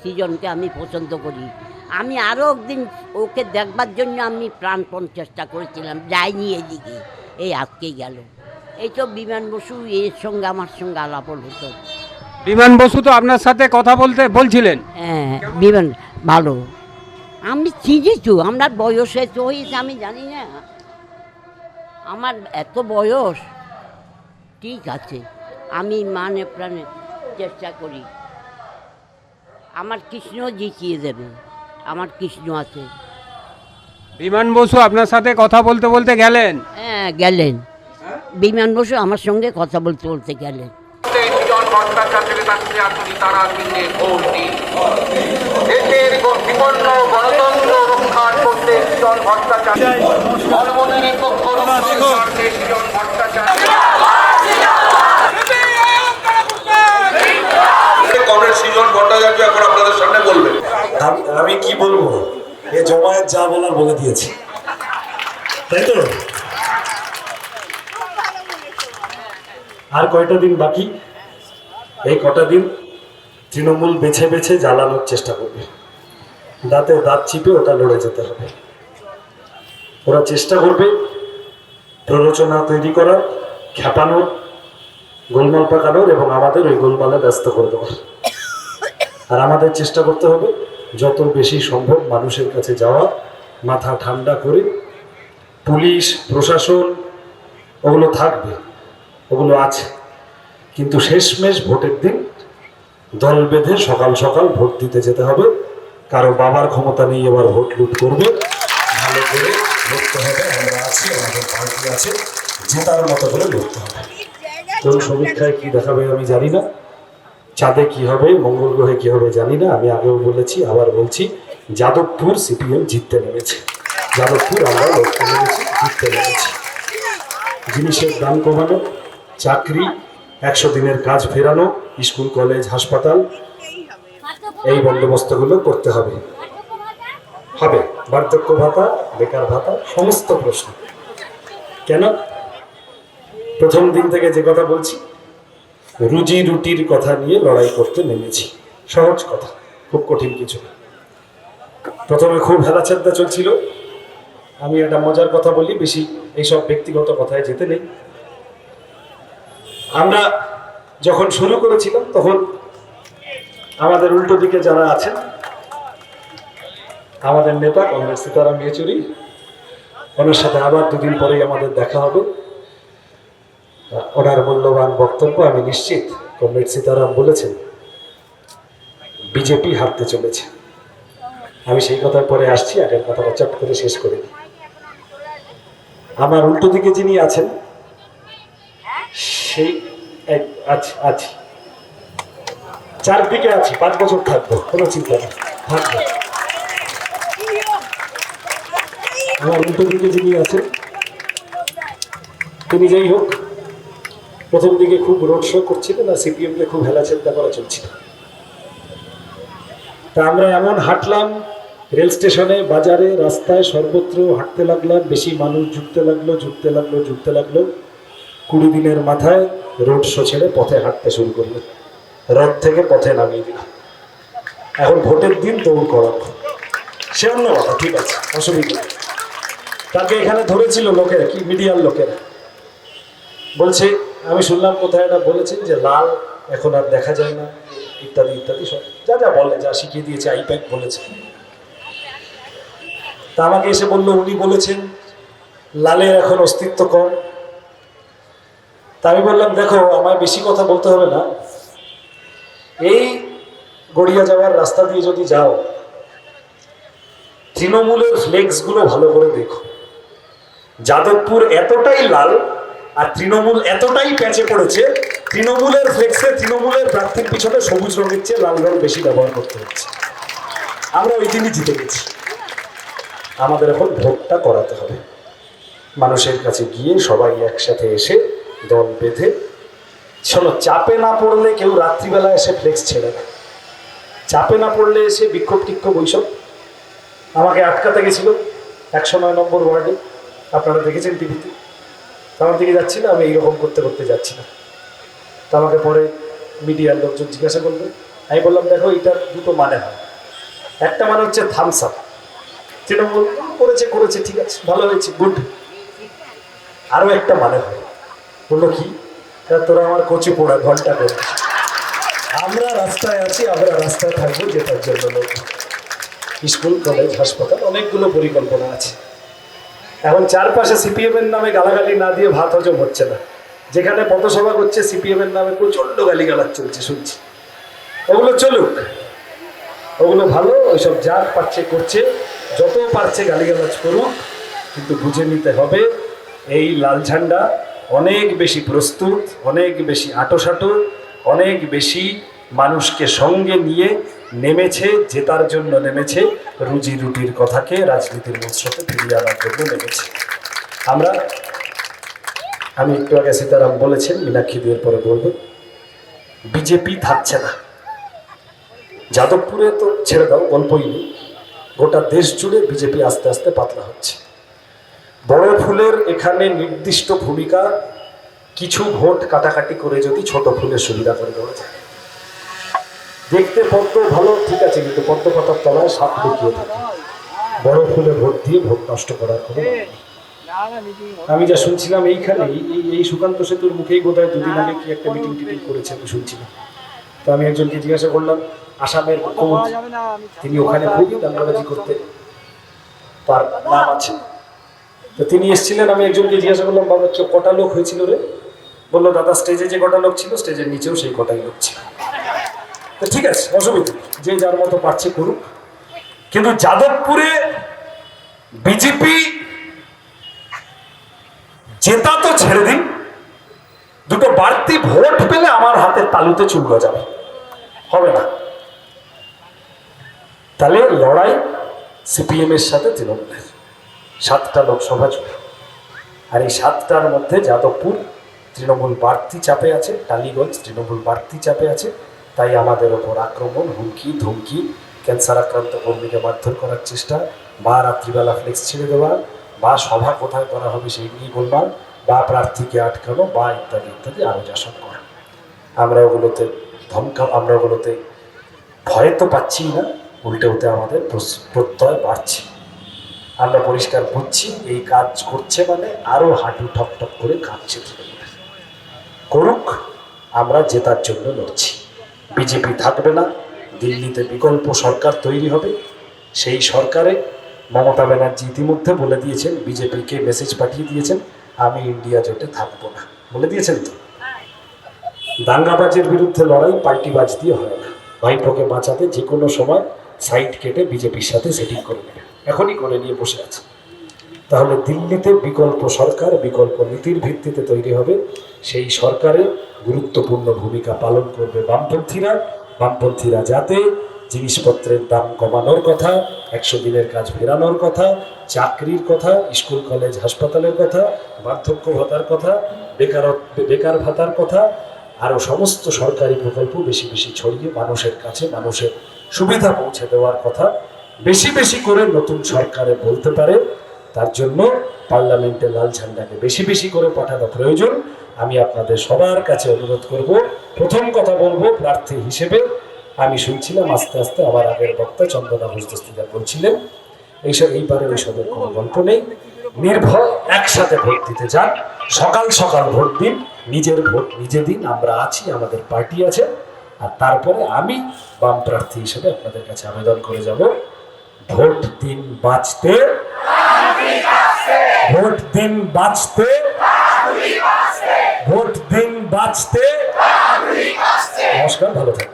সৃজনকে আমি পছন্দ করি। আমি আরও একদিন ওকে দেখবার জন্য আমি প্রাণপণ চেষ্টা করেছিলাম যাইনি এদিকে এই আজকেই গেল। এই তো বিমান বসু এর সঙ্গে আমার সঙ্গে আলাপন হতো বিমান বসু তো আপনার সাথে কথা বলতে বলছিলেন। হ্যাঁ বিমান ভালো। আমি চিনি তো আপনার বয়স এত হয়েছে আমি জানি না। আমার এত বয়স ঠিক আছে আমি মানে প্রাণে চেষ্টা করি। আমার কৃষ্ণ জিতিয়ে দেবে। আমার কৃষ্ণ আছে। বিমান বসু আপনার সাথে কথা বলতে বলতে গেলেন? হ্যাঁ গেলেন। বিমান বসু আমার সঙ্গে কথা বলতে বলতে গেলেন। দেশের বিপন্ন গণতন্ত্র রক্ষার করতে ভট্টাচার্য কমরেড সৃজন ভট্টাচার্য এখন আপনাদের সামনে বলবেন আমি কি বলব? এ জমায়েত যা বলার বলে দিয়েছি। তাই তো? আর কয়টা দিন বাকি? এই কটা দিন তৃণমূল বেছে বেছে জ্বালানোর চেষ্টা করবে। দাঁতে দাঁত চিপে ওটা লড়ে যেতে হবে। ওরা চেষ্টা করবে প্ররোচনা তৈরি করার খ্যাপানোর গোলমাল পাকানোর এবং আমাদের ওই গোলমালে ব্যস্ত করে দেওয়ার। আর আমাদের চেষ্টা করতে হবে যত বেশি সম্ভব মানুষের কাছে যাওয়া, মাথা ঠান্ডা করে পুলিশ, প্রশাসন, ওগুলো থাকবে, ওগুলো আছে। কিন্তু শেষমেশ ভোটের দিন দল বেঁধে সকাল সকাল ভোট দিতে যেতে হবে। কারও বাবার ক্ষমতা নেই এবার ভোট লুট করবে। ভালো করে লড়তে হবে। আমরা আছি, আমাদের পার্টি আছে। জেতার মতো করে লড়তে হবে। কোন সমীক্ষায় কি দেখাবে আমি জানি না। চাঁদে কি হবে, মঙ্গল গ্রহে কি হবে জানি না, আমি আগেও বলেছি, আবার বলছি, যাদবপুর সিপিএম জিততে নেমেছে। যাদবপুর আমরা লড়তে নেমেছি জিততে নেমেছি। জিনিসের দাম কমানো, চাকরি, একশো দিনের কাজ ফেরানো, স্কুল, কলেজ, হাসপাতাল, এই বন্দোবস্তগুলো করতে হবে। হবে। বার্ধক্য ভাতা, বেকার ভাতা, সমস্ত প্রশ্ন। কেন? প্রথম দিন থেকে যে কথা বলছি রুজি রুটির কথা নিয়ে লড়াই করতে নেমেছি। সহজ কথা, খুব কঠিন কিছু না। প্রথমে খুব হেলাচেদ্দা চলছিল। আমি একটা মজার কথা বলি, বেশি এইসব ব্যক্তিগত কথায় যেতে নেই। আমরা যখন শুরু করেছিলাম, তখন আমাদের উল্টো দিকে যারা আছেন, আমাদের নেতা, কংগ্রেস সীতারাম ইয়েচুরি, ওনার সাথে আবার দুদিন পরেই আমাদের দেখা হবে। ওনার মূল্যবান বক্তব্য, আমি নিশ্চিত কমরেড সীতারাম বলেছেন, বিজেপি হারতে চলেছে। আমি সেই কথার পরে আসছি, আগের কথাটা চট করে শেষ করে দিই। আমার উল্টো দিকে যিনি আছেন, সেই আছি আছি। চারদিকে আছি, পাঁচ বছর থাকব, কোনো চিন্তা নেই, থাকব। আমার উল্টো দিকে যিনি আছেন, তিনি যাই হোক প্রথম দিকে খুব রোড শো করছিলেন আর সিপিএমকে খুব হেলাচেল্লা করা চলছিল। তা আমরা এমন হাঁটলাম, রেল স্টেশনে, বাজারে, রাস্তায় সর্বত্র হাঁটতে লাগলাম, বেশি মানুষ জুটতে লাগল জুটতে লাগল জুটতে লাগল। কুড়ি দিনের মাথায় রোড শো ছেড়ে পথে হাঁটতে শুরু করল রথ থেকে পথে নামিয়ে দিল এখন ভোটের দিন দৌড় করাবো। সে অন্য কথা, ঠিক আছে, অসুবিধা। তাকে এখানে ধরেছিল লোকেরা, কি, মিডিয়ার লোকেরা। বলছে আমি শুনলাম কোথায় এটা বলেছেন যে লাল এখন আর দেখা যায় না, ইত্যাদি ইত্যাদি সব। যা যা বলে, যা শিখিয়ে দিয়েছে আইপ্যাক বলেছে। তা আমাকে এসে বলল, উনি বলেছেন, লালের এখন অস্তিত্ব কম। তা আমি বললাম, দেখো, আমায় বেশি কথা বলতে হবে না। এই গড়িয়া যাওয়ার রাস্তা দিয়ে যদি যাও, তৃণমূলের ফ্লেক্সগুলো ভালো করে দেখো। যাদবপুর এতটাই লাল আর তৃণমূল এতটাই প্যাচে পড়েছে, তৃণমূলের ফ্লেক্সে তৃণমূলের প্রার্থীর পিছনে সবুজ রঙের চেয়ে লাল রং বেশি ব্যবহার করতে হচ্ছে। আমরা ওই দিনই জিতে গেছি। আমাদের এখন ভোটটা করাতে হবে। মানুষের কাছে গিয়ে সবাই একসাথে এসে দল বেঁধে, শোনো, চাপে না পড়লে কেউ রাত্রিবেলা এসে ফ্লেক্স ছেড়ে না চাপে না পড়লে এসে বিক্ষোভ টিক্ষোভ ওইসব। আমাকে আটকাতে গেছিল একশো নয় নম্বর ওয়ার্ডে। আপনারা দেখেছেন টিভিতে? আমার দিকে যাচ্ছি না, আমি এইরকম করতে করতে যাচ্ছি না। তা আমাকে পরে মিডিয়ার লোকজন জিজ্ঞাসা করবে। আমি বললাম, দেখো এটার দুটো মানে হয়। একটা মানে হচ্ছে থামস আপ তৃণমূল করেছে করেছে, ঠিক আছে, ভালো হয়েছে গুড আরও একটা মানে হয়। বলল, কি? "তা তোরা আমার কচি পোড়া ঘণ্টা করে আমরা রাস্তায় আছি, আমরা রাস্তায় থাকব, যেটার জন্য স্কুল, কলেজ, হাসপাতাল, অনেকগুলো পরিকল্পনা আছে। এখন চারপাশে সিপিএম এর নামে গালাগালি না দিয়ে ভাত হজম হচ্ছে না। যেখানে পথসভা করছে সিপিএম এর নামে প্রচণ্ড গালিগালাজ চলছে, শুনছি। ওগুলো চলুক। ওগুলো ভালো, ওইসব যা পারছে করছে, যত পারছে গালিগালাজ করুক, কিন্তু বুঝে নিতে হবে, এই লাল ঝান্ডা অনেক বেশি প্রস্তুত, অনেক বেশি আটোসাটো, অনেক বেশি মানুষকে সঙ্গে নিয়ে নেমেছে, জেতার জন্য নেমেছে, রুজি রুটির কথাকে রাজনীতির মৎস্যতে ফিরিয়ে আনার জন্য নেমেছে। আমরা, আমি একটু আগে সীতারাম বলেছেন মীনাক্ষী দুয়ের পরে বলব, বিজেপি থাকছে না। যাদবপুরে তো ছেড়ে দাও, গল্পই নেই। গোটা দেশ জুড়ে বিজেপি আস্তে আস্তে পাতলা হচ্ছে। বড় ফুলের এখানে নির্দিষ্ট ভূমিকা, কিছু ভোট কাটাকাটি করে যদি ছোট ফুলের সুবিধা করে দেওয়া যায়। দেখতে পদ্ম ভালো, ঠিক আছে, কিন্তু পদ্ম পাতার তলায় সাপ লুকিয়ে থাকে। বড় ফুলে ভোট দিয়ে ভোট নষ্ট করার কোনো মানে আমি যা শুনছিলাম এইখানে, এই সুকান্ত সেতুর মুখেই বোধহয় দুদিন আগে কি একটা মিটিং টিটিং করেছে আমি শুনছিলাম। তো আমি একজনকে জিজ্ঞাসা করলাম, আসামের মুখ্যমন্ত্রী, তিনি ওখানে খুবই দাঙ্গাবাজি করতে তার নাম আছে। তো তিনি এসেছিলেন, আমি একজনকে জিজ্ঞাসা করলাম, বাবা কটা লোক হয়েছিল রে? বলল, দাদা স্টেজে যে কটা লোক ছিল স্টেজের নিচেও সেই কটাই লোক ছিল। তো ঠিক আছে, অসুবিধা যে যার মতো পারছে করুক। কিন্তু যাদবপুরে বিজেপি জেতা তো ছেড়ে দিন। দুটো বাড়তি ভোট পেলে আমার হাতের তালুতে চুল গজাবে হবে না। তাহলে লড়াই সিপিএম এর সাথে তৃণমূলের। সাতটা লোকসভা জুড়ে আর এই সাতটার মধ্যে যাদবপুর তৃণমূল বাড়তি চাপে আছে, টালিগঞ্জ তৃণমূল বাড়তি চাপে আছে তাই আমাদের ওপর আক্রমণ, হুমকি, ধমকি ক্যান্সার আক্রান্ত কর্মীকে মারধর করার চেষ্টা, বা রাত্রিবেলা ফ্লেক্স ছেড়ে দেওয়া, বা সভা কোথায় করা হবে সেই নিয়ে বলবার বা প্রার্থীকে আটকানো, বা ইত্যাদি ইত্যাদি আরও সব করা। আমরা ওগুলোতে ধমকা, আমরা ওগুলোতে ভয় তো পাচ্ছি না, উল্টে উল্টে আমাদের প্রত্যয় বাড়ছে। আমরা পরিষ্কার বুঝছি, এই কাজ করছে মানে আরও হাঁটু ঠক ঠক করে তৃণমূলের। করুক, আমরা জেতার জন্য লড়ছি। বিজেপি থাকবে না, দিল্লিতে বিকল্প সরকার তৈরি হবে। সেই সরকারে মমতা ব্যানার্জি ইতিমধ্যে বলে দিয়েছেন, বিজেপিকে মেসেজ পাঠিয়ে দিয়েছেন, আমি ইন্ডিয়া জোটে থাকব না। বলে দিয়েছেন তো? দাঙ্গাবাজের বিরুদ্ধে লড়াই পাল্টিবাজ দিয়ে হয় না। ভাইপোকে বাঁচাতে যে কোনো সময় সাইড কেটে বিজেপির সাথে সেটিং করে নেবে। এখনই করে নিয়ে বসে আছে। তাহলে দিল্লিতে বিকল্প সরকার, বিকল্প নীতির ভিত্তিতে তৈরি হবে। সেই সরকারে গুরুত্বপূর্ণ ভূমিকা পালন করবে বামপন্থীরা। বামপন্থীরা যাতে জিনিসপত্রের দাম কমানোর কথা, একশো দিনের কাজ ফেরানোর কথা, চাকরির কথা, স্কুল, কলেজ, হাসপাতালের কথা, বার্ধক্য ভাতার কথা বেকারত্ব বেকার ভাতার কথা, আরও সমস্ত সরকারি প্রকল্প বেশি বেশি ছড়িয়ে মানুষের কাছে মানুষের সুবিধা পৌঁছে দেওয়ার কথা বেশি বেশি করে নতুন সরকারে বলতে পারে। তার জন্য পার্লামেন্টে লাল ঝান্ডাকে বেশি বেশি করে পাঠানো প্রয়োজন। আমি আপনাদের সবার কাছে অনুরোধ করব, প্রথম কথা বলব প্রার্থী হিসেবে। আমি শুনছিলাম আস্তে আস্তে আমার আগের বক্তা চন্দনা বুঝদস্তিদার বলছিলেন এইসব এইবারে ওইসবের কোনো গল্প নেই। নির্ভয় একসাথে ভোট দিতে যান। সকাল সকাল ভোট দিন। নিজের ভোট নিজে দিন। আমরা আছি, আমাদের পার্টি আছে। আর তারপরে আমি বাম প্রার্থী হিসেবে আপনাদের কাছে আবেদন করে যাব। ভোট দিন বাঁচতে। ভোট দিন বাঁচতে। ভোট দিন বাঁচতে নমস্কার ভালো থাকবেন